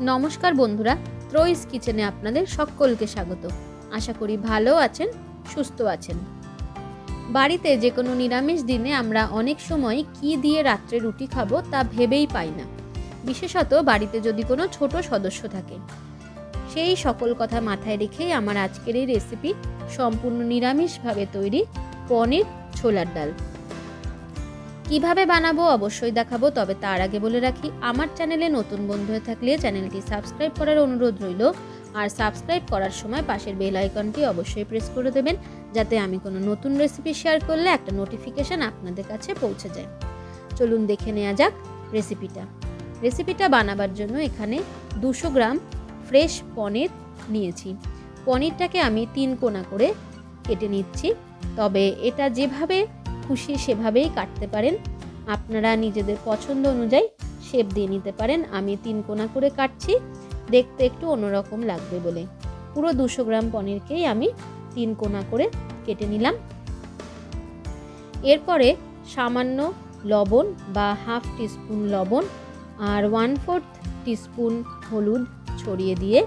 নমস্কার বন্ধুরা, ত্রয়িস কিচেনে আপনাদের সকলকে স্বাগত। আশা করি ভালো আছেন, সুস্থ আছেন। বাড়িতে যে কোনো নিরামিষ দিনে আমরা অনেক সময় কি দিয়ে রাত্রে রুটি খাব তা ভেবেই পাই না। বিশেষত বাড়িতে যদি কোনো ছোট সদস্য থাকে। সেই সকল কথা মাথায় রেখেই আমার আজকের এই রেসিপি সম্পূর্ণ নিরামিষভাবে তৈরি পনির ছোলার ডাল। কীভাবে বানাবো অবশ্যই দেখাবো, তবে তার আগে বলে রাখি, আমার চ্যানেলে নতুন বন্ধু হয়ে থাকলে চ্যানেলটি সাবস্ক্রাইব করার অনুরোধ রইল। আর সাবস্ক্রাইব করার সময় পাশের বেল আইকনটি অবশ্যই প্রেস করে দেবেন, যাতে আমি কোনো নতুন রেসিপি শেয়ার করলে একটা নোটিফিকেশান আপনাদের কাছে পৌঁছে যায়। চলুন দেখে নেওয়া যাক রেসিপিটা। রেসিপিটা বানাবার জন্য এখানে দুশো গ্রাম ফ্রেশ পনির নিয়েছি। পনিরটাকে আমি তিন কোনা করে কেটে নিচ্ছি, তবে এটা যেভাবে খুশি সেভাবেই কাটতে পারেন। আপনারা নিজেদের পছন্দ অনুযায়ী শেপ দিয়ে নিতে পারেন। আমি তিন কোনা করে কাটছি। দেখতে একটু অন্যরকম লাগবে বলে। পুরো দুশো গ্রাম পনিরকেই আমি তিন কোনা করে কেটে নিলাম। এরপরে সামান্য লবণ বা হাফ টিস্পুন লবণ আর ওয়ান ফোর্থ টিস্পুন হলুদ ছড়িয়ে দিয়ে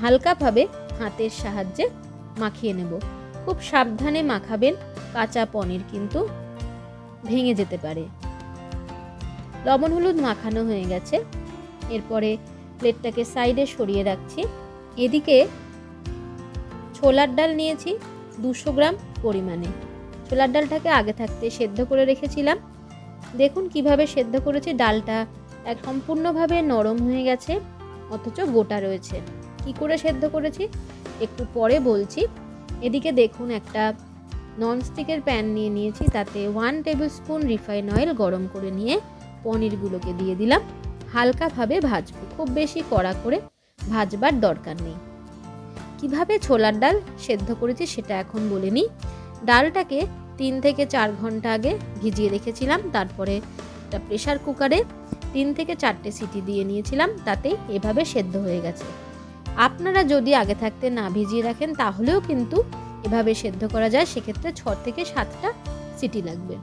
হালকাভাবে হাতের সাহায্যে মাখিয়ে নেব। খুব সাবধানে মাখাবেন। কাঁচা পনির কিন্তু ভেঙে যেতে পারে। লবণ হলুদ মাখানো হয়ে গেছে। এরপরে প্লেটটাকে সাইডে সরিয়ে রাখছি। এদিকে ছোলার ডাল নিয়েছি দুশো গ্রাম পরিমাণে। ছোলার ডালটাকে আগে থাকতে সেদ্ধ করে রেখেছিলাম। দেখুন কীভাবে সেদ্ধ করেছি। ডালটা এক সম্পূর্ণভাবে নরম হয়ে গেছে, অথচ গোটা রয়েছে। কি করে সেদ্ধ করেছি? একটু পরে বলছি। এদিকে দেখুন একটা ননস্টিকের প্যান নিয়ে নিয়েছি, তাতে one tablespoon refine oil গরম করে নিয়ে পনিরগুলোকে দিয়ে দিলাম। হালকাভাবে ভাজবো, খুব বেশি কড়া করে ভাজবার দরকার নেই। কীভাবে ছোলার ডাল সেদ্ধ করেছি সেটা এখন বলে নিই। ডালটাকে তিন থেকে চার ঘণ্টা আগে ভিজিয়ে রেখেছিলাম, তারপরে একটা প্রেশার কুকারে তিন থেকে চারটে সিটি দিয়ে নিয়েছিলাম তাতেই এভাবে সেদ্ধ হয়ে গেছে। আপনারা যদি আগে থাকতে না ভিজিয়ে রাখেন, তাহলেও কিন্তু এভাবে সেদ্ধ করা যায়, সেক্ষেত্রে ছ থেকে সাতটা সিটি লাগবে।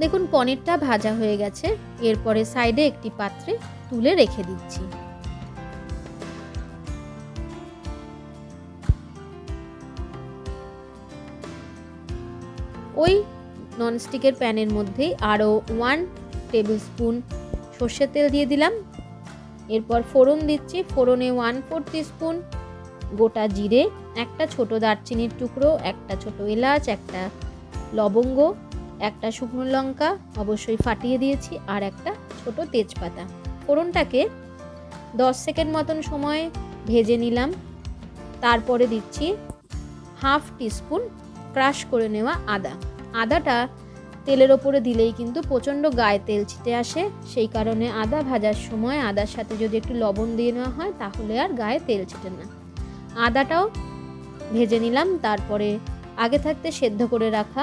দেখুন, পনিরটা ভাজা হয়ে গেছে। এরপরে সাইডে একটি পাত্রে তুলে রেখে দিচ্ছি। ওই ননস্টিকের প্যানের মধ্যেই আরও ওয়ান টেবিল স্পুন সর্ষের তেল দিয়ে দিলাম। এরপর ফোড়ন দিচ্ছি। ফোড়নে ওয়ান ফোর স্পুন গোটা জিরে। একটা ছোট দারচিনির টুকরো, একটা ছোট এলাচ, একটা লবঙ্গ, একটা শুকনো লঙ্কা, অবশ্যই ফাটিয়ে দিয়েছি, আর একটা ছোট তেজপাতা। ফোড়নটাকে দশ সেকেন্ড মতন সময় ভেজে নিলাম। তারপরে দিচ্ছি হাফ টিস্পুন ক্রাশ করে নেওয়া আদা। আদাটা তেলের ওপরে দিলেই কিন্তু প্রচণ্ড গায়ে তেল ছিটে আসে। সেই কারণে আদা ভাজার সময় আদার সাথে যদি একটু লবণ দিয়ে নেওয়া হয়, তাহলে আর গায়ে তেল ছিটে না। আদাটাও ভেজে নিলাম, তারপরে আগে থাকতে সেদ্ধ করে রাখা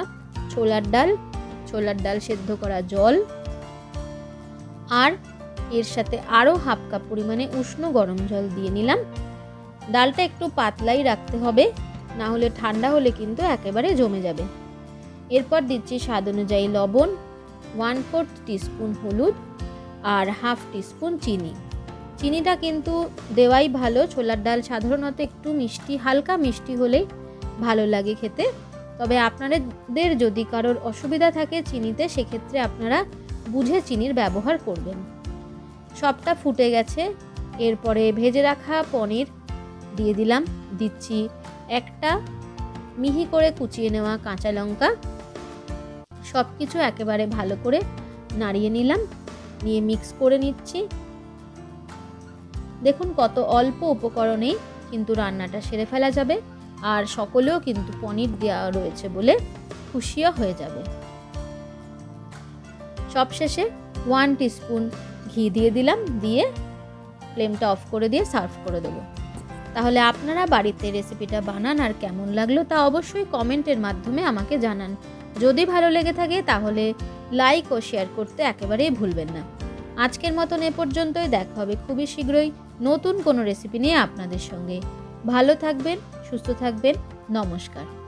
ছোলার ডাল ছোলার ডাল সেদ্ধ করা জল, আর এর সাথে আরও হাফ কাপ পরিমাণে উষ্ণ গরম জল দিয়ে নিলাম। ডালটা একটু পাতলাই রাখতে হবে, না হলে ঠান্ডা হলে কিন্তু একেবারে জমে যাবে। এরপর দিচ্ছি স্বাদ অনুযায়ী লবণ, ওয়ান ফোর্থ টিস্পুন হলুদ আর হাফ টিস্পুন চিনি। চিনিটা কিন্তু দেওয়াই ভালো। ছোলার ডাল সাধারণত একটু মিষ্টি, হালকা মিষ্টি হলেই ভালো লাগে খেতে। তবে আপনাদের যদি কারোর অসুবিধা থাকে চিনিতে, সেক্ষেত্রে আপনারা বুঝে চিনির ব্যবহার করবেন। সবটা ফুটে গেছে। এরপরে ভেজে রাখা পনির দিয়ে দিলাম। দিচ্ছি একটা মিহি করে কুচিয়ে নেওয়া কাঁচা লঙ্কা। সব কিছু একেবারে ভালো করে নাড়িয়ে নিলাম। নিয়ে মিক্স করে নিচ্ছি। দেখুন কত অল্প উপকরণেই কিন্তু রান্নাটা সেরে ফেলা যাবে। আর সকলেও কিন্তু পনির দেওয়া রয়েছে বলে খুশিও হয়ে যাবে। সবশেষে ওয়ান টিস্পুন ঘি দিয়ে দিলাম, দিয়ে ফ্লেমটা অফ করে দিয়ে সার্ভ করে দেবো। তাহলে আপনারা বাড়িতে রেসিপিটা বানান আর কেমন লাগল তা অবশ্যই কমেন্টের মাধ্যমে আমাকে জানান। যদি ভালো লেগে থাকে তাহলে লাইক ও শেয়ার করতে একেবারেই ভুলবেন না। আজকের মতন এ পর্যন্তই, দেখা হবে খুবই শীঘ্রই। নতুন কোনো রেসিপি নিয়ে আপনাদের সঙ্গে। ভালো থাকবেন সুস্থ থাকবেন নমস্কার।